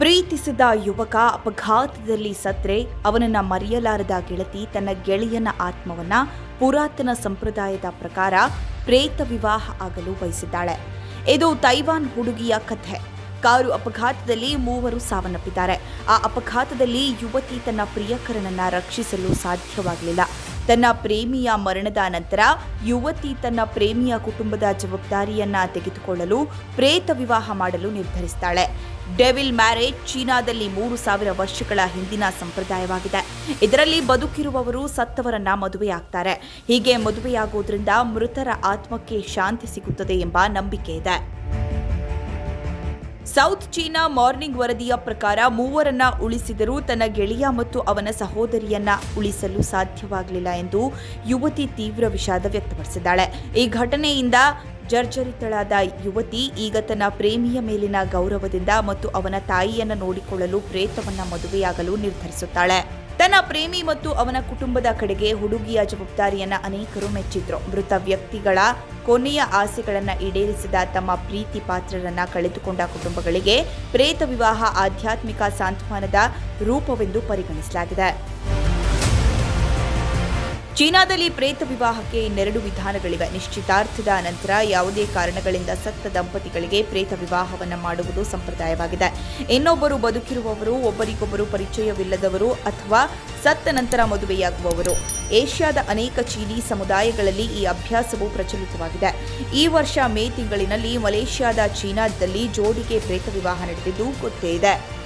ಪ್ರೀತಿಸಿದ ಯುವಕ ಅಪಘಾತದಲ್ಲಿ ಸತ್ರೆ ಅವನನ್ನ ಮರೆಯಲಾರದ ಗೆಳತಿ ತನ್ನ ಗೆಳೆಯನ ಆತ್ಮವನ್ನ ಪುರಾತನ ಸಂಪ್ರದಾಯದ ಪ್ರಕಾರ ಪ್ರೇತ ವಿವಾಹ ಆಗಲು ಬಯಸಿದ್ದಾಳೆ. ಇದು ತೈವಾನ್ ಹುಡುಗಿಯ ಕಥೆ. ಕಾರು ಅಪಘಾತದಲ್ಲಿ ಮೂವರು ಸಾವನ್ನಪ್ಪಿದ್ದಾರೆ. ಆ ಅಪಘಾತದಲ್ಲಿ ಯುವತಿ ತನ್ನ ಪ್ರಿಯಕರನನ್ನ ರಕ್ಷಿಸಲು ಸಾಧ್ಯವಾಗಲಿಲ್ಲ. ತನ್ನ ಪ್ರೇಮಿಯ ಮರಣದ ನಂತರ ಯುವತಿ ತನ್ನ ಪ್ರೇಮಿಯ ಕುಟುಂಬದ ಜವಾಬ್ದಾರಿಯನ್ನ ತೆಗೆದುಕೊಳ್ಳಲು ಪ್ರೇತ ವಿವಾಹ ಮಾಡಲು ನಿರ್ಧರಿಸ್ತಾಳೆ. ಡೆವಿಲ್ ಮ್ಯಾರೇಜ್ ಚೀನಾದಲ್ಲಿ ಮೂರು ಸಾವಿರ ವರ್ಷಗಳ ಹಿಂದಿನ ಸಂಪ್ರದಾಯವಾಗಿದೆ. ಇದರಲ್ಲಿ ಬದುಕಿರುವವರು ಸತ್ತವರನ್ನ ಮದುವೆಯಾಗ್ತಾರೆ. ಹೀಗೆ ಮದುವೆಯಾಗುವುದರಿಂದ ಮೃತರ ಆತ್ಮಕ್ಕೆ ಶಾಂತಿ ಸಿಗುತ್ತದೆ ಎಂಬ ನಂಬಿಕೆ ಇದೆ. ಸೌತ್ ಚೀನಾ ಮಾರ್ನಿಂಗ್ ವರದಿಯ ಪ್ರಕಾರ ಮೂವರನ್ನ ಉಳಿಸಿದರೂ ತನ್ನ ಗೆಳೆಯ ಮತ್ತು ಅವನ ಸಹೋದರಿಯನ್ನ ಉಳಿಸಲು ಸಾಧ್ಯವಾಗಲಿಲ್ಲ ಎಂದು ಯುವತಿ ತೀವ್ರ ವಿಷಾದ ವ್ಯಕ್ತಪಡಿಸಿದ್ದಾಳೆ. ಈ ಘಟನೆಯಿಂದ ಜರ್ಜರಿತಳಾದ ಯುವತಿ ಈಗ ತನ್ನ ಪ್ರೇಮಿಯ ಮೇಲಿನ ಗೌರವದಿಂದ ಮತ್ತು ಅವನ ತಾಯಿಯನ್ನು ನೋಡಿಕೊಳ್ಳಲು ಪ್ರೇತವನ್ನ ಮದುವೆಯಾಗಲು ನಿರ್ಧರಿಸುತ್ತಾಳೆ. ತನ್ನ ಪ್ರೇಮಿ ಮತ್ತು ಅವನ ಕುಟುಂಬದ ಕಡೆಗೆ ಹುಡುಗಿಯ ಜವಾಬ್ದಾರಿಯನ್ನ ಅನೇಕರು ಮೆಚ್ಚಿದ್ರು. ಮೃತ ವ್ಯಕ್ತಿಗಳ ಕೊನೆಯ ಆಸೆಗಳನ್ನು ಈಡೇರಿಸಿದ ತಮ್ಮ ಪ್ರೀತಿ ಪಾತ್ರರನ್ನ ಕಳೆದುಕೊಂಡ ಕುಟುಂಬಗಳಿಗೆ ಪ್ರೇತ ವಿವಾಹ ಆಧ್ಯಾತ್ಮಿಕ ಸಾಂತ್ವನದ ರೂಪವೆಂದು ಪರಿಗಣಿಸಲಾಗಿದೆ. ಚೀನಾದಲ್ಲಿ ಪ್ರೇತ ವಿವಾಹಕ್ಕೆ ಇನ್ನೆರಡು ವಿಧಾನಗಳಿವೆ. ನಿಶ್ಚಿತಾರ್ಥದ ನಂತರ ಯಾವುದೇ ಕಾರಣಗಳಿಂದ ಸತ್ತ ದಂಪತಿಗಳಿಗೆ ಪ್ರೇತ ವಿವಾಹವನ್ನು ಮಾಡುವುದು ಸಂಪ್ರದಾಯವಾಗಿದೆ. ಇನ್ನೊಬ್ಬರು ಬದುಕಿರುವವರು, ಒಬ್ಬರಿಗೊಬ್ಬರು ಪರಿಚಯವಿಲ್ಲದವರು ಅಥವಾ ಸತ್ತ ನಂತರ ಮದುವೆಯಾಗುವವರು. ಏಷ್ಯಾದ ಅನೇಕ ಚೀನಿ ಸಮುದಾಯಗಳಲ್ಲಿ ಈ ಅಭ್ಯಾಸವು ಪ್ರಚಲಿತವಾಗಿದೆ. ಈ ವರ್ಷ ಮೇ ತಿಂಗಳಿನಲ್ಲಿ ಮಲೇಷ್ಯಾದ ಚೀನಾದಲ್ಲಿ ಜೋಡಿಗೆ ಪ್ರೇತ ವಿವಾಹ ನಡೆದಿದ್ದು, ಗೊತ್ತೇ ಇದೆ.